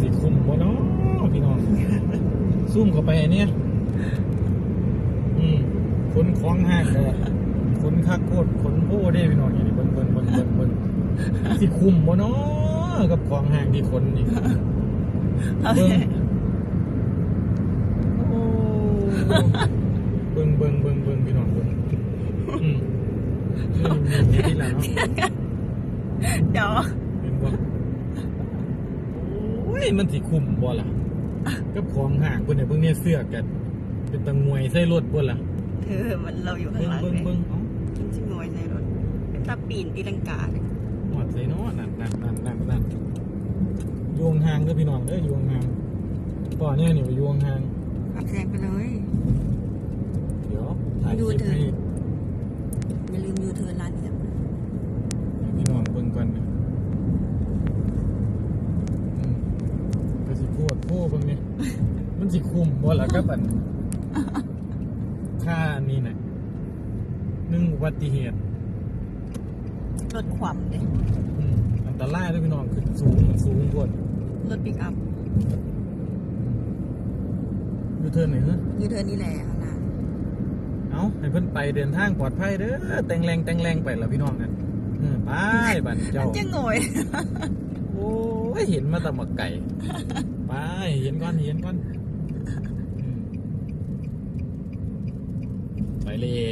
สิคุ้มบ่เนาะพี่น้องซุ่มเข้าไปเนี่ยอืมขนของห้างก็ขนคักโคตรขนโพได้พี่น้องอย่างนี้เบิ่งเบิ่งเบิ่งเบิ่งเบิ่งสิคุ้มบ่เนาะกับของห้างที่ขนนี่เบิ่งโอ้เบิ่งเบิ่งเบิ่งเบิ่งพี่น้องเบิ่งอืมนี่มีที่หลังเนาะเดี๋ยว ยมันสิคุมบ่ล่ะกับของห่างเพิ่นเนี่ยเบิ่งเนี่ยเสื้อกัน เป็นตังมวยใส่รถบ่ล่ะเธอมันเราอยู่ข้างเบิ่งหลังเบิ่งเลยเบิ่งเอ้าจริงๆงอยในรถเป็นตาปีนตีลังกาเนี่ยหอดใส่เนาะนั่นนั่นนั่นนั่นนั่นโยงห่างเด้อพี่น้องเด้อโยงห่างป่อเนี่ยนี่ไปโยงห่างขับแซงไปเลย เดี๋ยวถ่ายคดูลิปเถอะให้ อย่าลืมยูเทิร์นร้านเอี่ยม ให้พี่น้องเบิ่งก่อนนะอืมก็ สิโพดโพเบิ่งนี่มันสิคุมบ่ล่ะกับอันค่าอันนี้น่ะหนึ่งอุบัติเหตุรถขวำเด้อืมอันตรายด้วยพี่น้องขึ้นสูงสูงกว่ารถปิกอัพยูเทิร์นไหนเหรอยูเทิร์นนี่แหละข้างหน้าเอาให้เพิ่นไปเดินทางปลอดภัยเด้อแต่งแรงแต่งแรงไปแล้วพี่น้องกันเออไปบัดมัเจ้านจะงอยโอ้ ยเห็นมาแต่หมักไก่ไปเห็นก่อนเห็นก่อนไปเลย